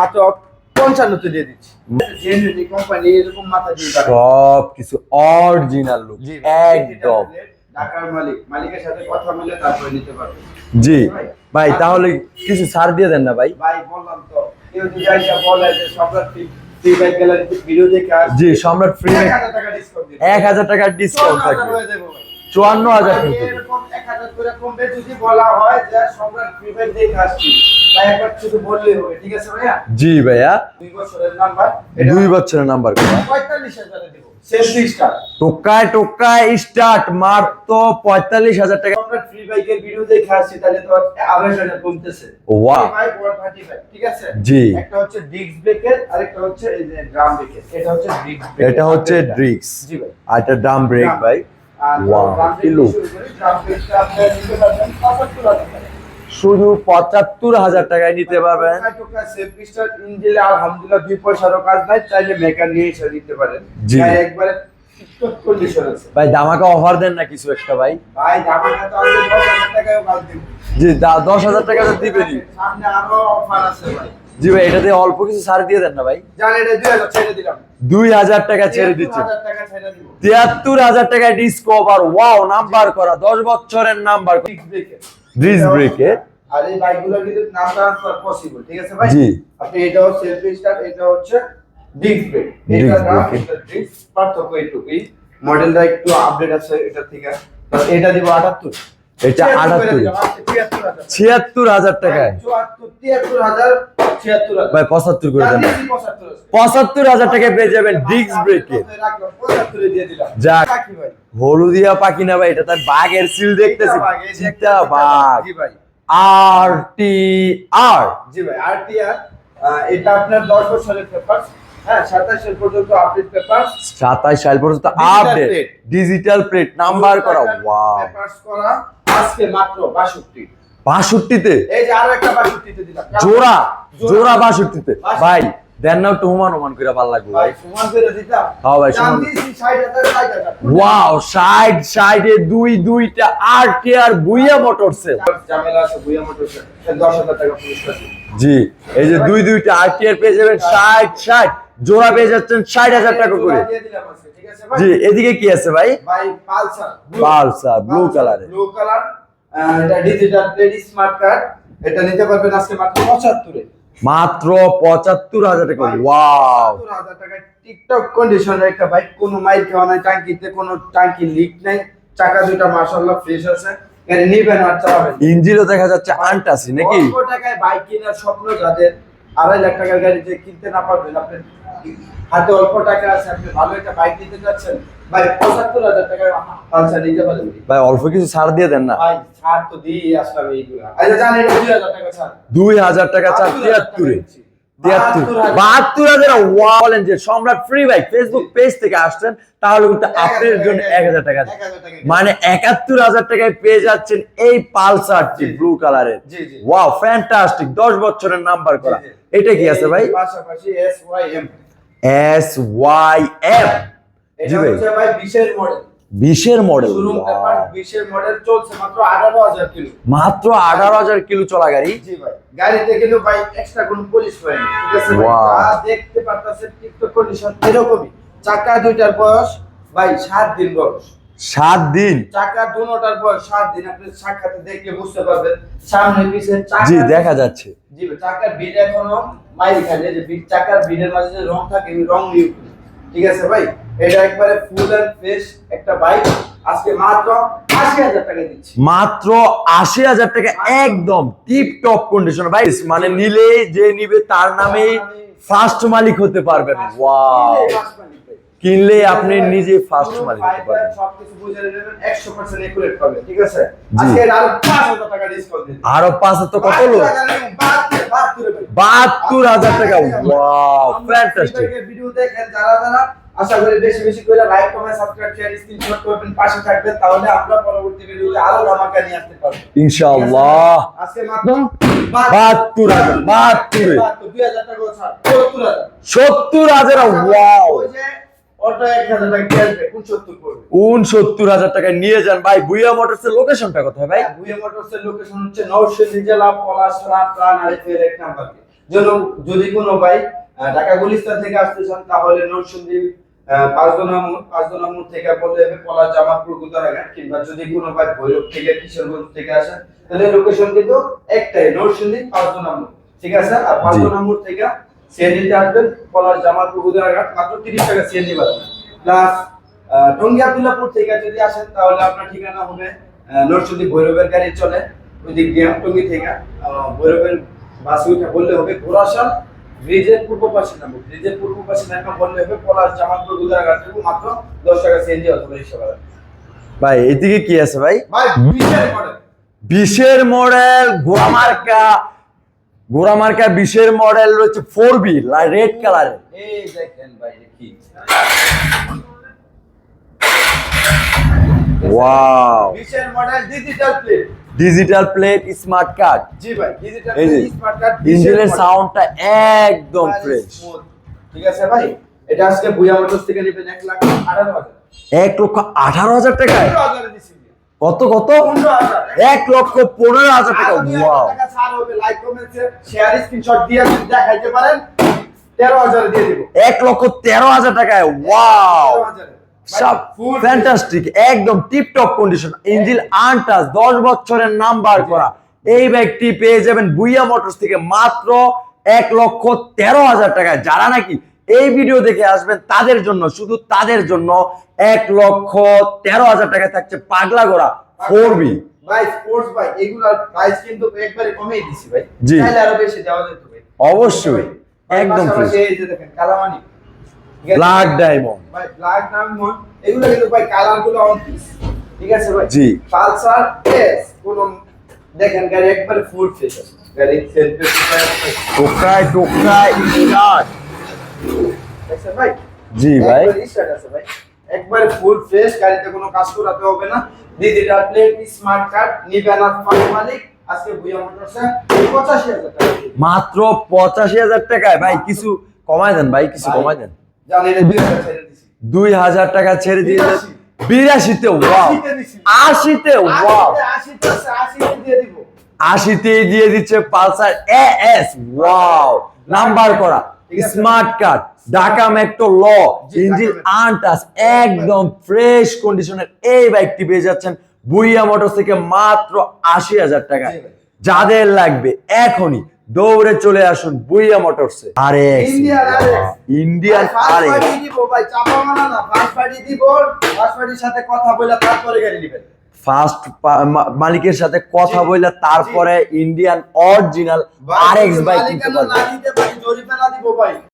মাত্র পঞ্চান্নতে দিয়ে দিচ্ছি। সব কিছু অরিজিনাল লুক জি একদম। ঢাকার মালিক মালিকের সাথে কথা বলে তারপরে নিতে পারবে। জি। ভাই তাহলে কিছু ছাড় দিয়ে দেন না ভাই। ভাই বললাম তো কেউ যদি আইসা বলে যে সম্রাট ফ্রি বাইক গ্যালারি ভিডিও দেখে আসবে জি সম্রাট ফ্রি এক হাজার টাকা ডিসকাউন্ট দিবে এক হাজার টাকার ডিসকাউন্ট থাকবে। চুয়ান্ন হাজার আছে ভাইয়া? জি ভাইয়া। দুই বছরের নাম্বার টোকায় টোকায় স্টার্ট মাত্র পঁয়তাল্লিশ হাজার টাকা। ফ্রি বাইকের ভিডিও দেখে আসছি তাহলে তো আড়াইশ হাজার কমতেছে। Wow. Five or 35, ঠিক আছে? জি। একটা হচ্ছে ডিস্ক ব্রেকের আরেকটা হচ্ছে ড্রাম ব্রেকের এটা হচ্ছে এটা হচ্ছে ড্রিক্স জি ভাই। আর এটা ডাম ব্রেক ভাই আর Wow, ড্রাম কি ব্রেক look। শুরু করি ড্রাম ব্রেকটা আপনারা নিতে পারবেন। 75 হাজার টাকা। শুধু পঁচাত্তর হাজার টাকায় নিতে পারবেন। আলহামদুলিল্লাহ দুই পয়সারও কাজ নাই চাইলে মেকার নিয়ে এসে দিতে পারেন। জি। একবারে ভাই দামাকা অফার দেন না কিছু একটা ভাই। ভাই জামাটা তো আজকে 10000 টাকায় কাজ দিব। জি দা- দশ হাজার টাকা তো দিবেনই সামনে আরও অফার আছে ভাই। জি ভাই এটাতে অল্প কিছু ছাড় দিয়ে দেন না ভাই। জান এটা 2000 ছেড়ে দিলাম। দুই হাজার টাকা ছেড়ে দিচ্ছে। 73000 টাকা দিব। তিয়াত্তর হাজার টাকায় ডিসকভার ওয়াও নাম্বার করা দশ বছরের নাম্বার ব্রেকের ডিস্ক আর এই কিন্তু নাম ট্রান্সফার পসিবল ঠিক আছে ভাই? জি। আপনি এটাও সেলফ স্টার্ট এটা হচ্ছে ডিস্ক ব্রেক এটা নাম। এটা ডিস্ক পার্থক্য এইটুকুই। মডেলটা একটু আপডেট আছে এটা থেকে। এটা দিব 78 এটা 78 ছিয়াত্তর হাজার টাকায়। 73000 76000 ভাই পঁচাত্তর করে দেন। পঁচাত্তর। হাজার টাকায় পেয়ে যাবেন ডিস্ক ব্রেকের যাক। হলুদিয়া পাখি না ভাই এটা তার বাঘের সিল দেখতেছি। চিতা বাঘ। আর টি আর। জি ভাই আরটিআর এটা আপনার 10 বছরের পেপার হ্যাঁ 27 সাল পর্যন্ত আপডেট পেপার সাতাশ সাল পর্যন্ত আপডেট ডিজিটাল প্লেট নাম্বার করা। ওয়াও করা আজকে মাত্র 62 বাষট্টিতে? এই যে আরও একটা 62 তে দিলাম। জোড়া জোড়া। বাষট্টিতে। ভাই দেন না একটু হুমান হুমান করে ভালো লাগবে ভাই হ্যাঁ ভাই, দাম সমান। দিয়েছি 60000 60000 ওয়াও সাইড সাইডে দুই দুইটা আর টি আর বুইয়া মোটরসে। ঝামেলা আছে বুয়া মোটরসে। 10000 টাকা পুরস্কার দিই। জি এই যে দুই দুইটা আর টি আর পেয়ে যাবেন ষাট ষাট। জোড়া পেয়ে যাচ্ছেন ষাট হাজার টাকা করে। জি এদিকে কি আছে ভাই? Pulsar. Pulsar, blue blue colour এটা ডিজিটাল প্লেট স্মার্ট কার্ড এটা নিতে পারবেন আজকে মাত্র 75 এ। মাত্র পঁচাত্তর হাজার টাকা। ওয়াও হাজার টাকা টিকটক কন্ডিশনের একটা বাইক কোনো মাইল খাওয়া নাই টাঙ্কিতে কোনো টাঙ্কি লিক নাই চাকা দুটা মাশাআল্লাহ ফ্রেশ আছে। গাড়ি নিবেন আর চালাবেন ইঞ্জিনও দেখা যাচ্ছে আনটাসি নাকি? অল্প টাকায় বাইক কেনার স্বপ্ন যাদের আড়াই লাখ টাকার গাড়ি যে কিনতে না পারবেন আপনি হাতে অল্প টাকা আছে আপনি ভালো একটা বাইক নিতে যাচ্ছেন ভাই পঁচাত্তর হাজার টাকায় পালসার নিতে পারেন ভাই অল্প কিছু ছাড় দিয়ে দেন না। ভাই ছাড় তো দিয়ে আসলাম এইগুলো। আচ্ছা জানেন দুই হাজার টাকা ছাড়। দুই হাজার টাকা চার তিয়াত্তরে। বাহাত্তর হাজার। বলেন যে সম্রাট ফ্রি বাইক ফেসবুক পেজ থেকে আসছেন তাহলে কিন্তু আপনার জন্য এক হাজার টাকা টাকা। মানে একাত্তর হাজার টাকায় পেয়ে যাচ্ছেন এই পালসারটি। ব্লু কালারের। ওয়াও ফ্যান্টাস্টিক দশ বছরের নাম্বার করা। এটা কি আছে ভাই? পাশাপাশি S Y M S Y M G এটা ভাই। হচ্ছে ভাই বিশের মডেল বিশের মডেল বিশের মডেল চলছে মাত্র আঠারো হাজার কিলো। মাত্র আঠারো হাজার কিলো চলা গাড়ি? জি ভাই। গাড়িতে কিন্তু ভাই এক্সট্রা কোনো পুলিশ হয়নি ঠিক আছে ভাই. যা দেখতে পারতাছেন টিকটক কন্ডিশন এরকমই। চাকা দুইটার বয়স ভাই সাত দিন বয়স। সাত দিন? চাকা বয়স সাত দিন আপনি বুঝতে পারবেন। সামনে পিছে চাকা জি দেখা যাচ্ছে। জি চাকার বিড এখনও যে বিড চাকার বিডের মাঝে যে রং থাকে ওই রং উঠবে। ঠিক আছে ভাই? এটা একবারে ফুল এন্ড ফ্রেশ একটা বাইক আজকে মাত্র আশি হাজার টাকা দিচ্ছি। মাত্র আশি হাজার টাকা একদম টিপ টপ কন্ডিশন ভাই মানে নিলে যে নিবে তার নামে ফার্স্ট মালিক হতে পারবেন। ওয়াও কিনলে আপনি নিজে ফার্স্ট মালিক হতে পারবেন। সবকিছু বুঝে নেবেন একশো পার্সেন্ট একুরেট পাবে ঠিক আছে? আজকে আরও টাকা ডিসকাউন্ট আরও তো কত হাজার টাকা। ওয়াও ফ্যান্টাস্টিক ভিডিও দেখেন যারা যারা আশা করি বেশি বেশি করে like comment subscribe share screenshot করবেন পাশে থাকবেন তাহলে আমরা পরবর্তী ভিডিওতে আরও ধামাকা নিয়ে আসতে পারব। ইনশাআল্লাহ। আজকে মাত্র বাহাত্তর হাজার বাহাত্তরে। দুই হাজার টাকা ছাড় সত্তর হাজার। সত্তর হাজার ওয়াও উনসত্তর হাজার টাকা নিয়ে যান। ভাই বুইয়া মোটরস এর লোকেশনটা কোথায় ভাই? ভুয়া মোটরসের লোকেশন হচ্ছে নরসিংদী জেলা পলাশরা প্রাণ আরিফের এক নাম্বার যদি কোনো ভাই ঢাকা গুলিস্তান থেকে আসতে চান তাহলে নরসিংদী আহ, মোড় পাঁচদোনা মোড় থেকে বললে হবে পলাশ জামালপুর গুদারাঘাট কিংবা যদি কোনো ভাই ভৈরব থেকে কিশোরগঞ্জ থেকে আসেন তাহলে লোকেশন কিন্তু একটাই নরসিংদী পাঁচদোনা মোড়। ঠিক আছে? আর পাঁচদোনা মোড় থেকে সিএনজিতে আসবেন পলাশ জামালপুর গুদারাঘাট মাত্র তিরিশ টাকা সিএনজি পাবেন প্লাস টঙ্গী আব্দুল্লাপুর থেকে যদি আসেন তাহলে আপনার ঠিকানা হবে নরসিংদী ভৈরবের গাড়ি চলে। ওই দিক দিয়ে টঙ্গী থেকে ভৈরবের বাসে উঠে বললে হবে ঘোড়াশাল ব্রিজের পূর্ব পাশে নামবো ব্রিজের পূর্ব পাশে নামবো বললে হবে পলাশ জামালপুর গুদারাঘাট থেকে মাত্র দশ টাকা সিএনজি অথবা রিক্সা ভাই এদিকে কি আছে ভাই? ভাই বিশাল মডেল বিশের মডেল ঘোড়ামার্কা ঘোড়ামার্কা বিশের মডেল রয়েছে ফোর বি রেড কালারের ওয়াও বিশের model digital plate digital plate smart card G ভাই ডিজিটাল স্মার্ট কার্ড ইঞ্জিনের সাউন্ডটা একদম ফ্রেশ ঠিক আছে ভাই? এটা আজকে বুয়া মোটরস থেকে নেবেন এক লাখ আঠারো হাজার। এক লক্ষ আঠারো হাজার টাকায়? কত কত? এক লক্ষ পনেরো হাজার টাকা। ওয়াও এক লক্ষ তেরো হাজার টাকায়। ওয়াও সব ফ্যান্টাস্টিক একদম tip top condition engine untouched দশ বছরের নাম্বার করা। এই ব্যাগটি পেয়ে যাবেন বুইয়া মোটরস থেকে মাত্র এক লক্ষ তেরো হাজার টাকায়। যারা নাকি এই ভিডিও দেখে আসবেন তাদের জন্য শুধু তাদের জন্য এক লক্ষ তেরো হাজার টাকা থাকছে পাগলা গোড়া ফোর বি ভাই স্পোর্টস ভাই এগুলার প্রাইস কিন্তু একবারে কমিয়ে দিছি ভাই। জি। চাইলে আরও বেশি দেওয়া যেত ভাই। অবশ্যই ভাই, একদম ফ্রেশ এই যে দেখেন কালামানি। ঠিক আছে? ব্ল্যাক ডায়মন্ড ভাই ব্ল্যাক ডায়মন্ড এগুলো কিন্তু ভাই কালারগুলো অন ঠিক আছে ভাই? জি। পালসার এস কোন দেখেন গাড়ি একবারে ফুল ফ্রেশ আছে। গাড়ি সেলফ টোকায় টোকায় জি ভাই। একবারে ফুল ফ্রেশ গাড়িতে কোনো কাজ করাতে হবে না। ডিজিটাল প্লেট স্মার্ট কার্ড নিবেন আর মালিক। আজকে ভুইয়া মোটরসে পঁচাশি হাজার টাকা মাত্র পঁচাশি হাজার টাকায়? ভাই কিছু কমায় দেন ভাই কিছু কমায় দেন। জানি এটা দুই হাজার ছেড়ে দিছি। দুই হাজার টাকা ছেড়ে দিয়ে। বিরাশিতে। ওয়াও আশিতে ওয়াও আশিতে, দিয়ে দিব। আশিতে দিয়ে দিচ্ছে Pulsar A S wow number করা। স্মার্ট কার্ড ঢাকা মেট্রো ল ইঞ্জিন মেট্রো। আনটাস একদম ফ্রেশ কন্ডিশনের এই বাইকটি পেয়ে যাচ্ছেন বুইয়া মোটরস থেকে মাত্র আশি হাজার টাকা যাদের লাগবে এখনই দৌড়ে চলে আসুন বুইয়া মোটরসে আরে ইন্ডিয়ান আরে সাথে কথা বলে তারপরে গাড়ি নিবেন। ফার্স্ট মালিকের সাথে কথা বললে তারপরে ইন্ডিয়ান অরিজিনাল আর এক্স বাইক কিনতে পারবে। জরিমানা দিব ভাই।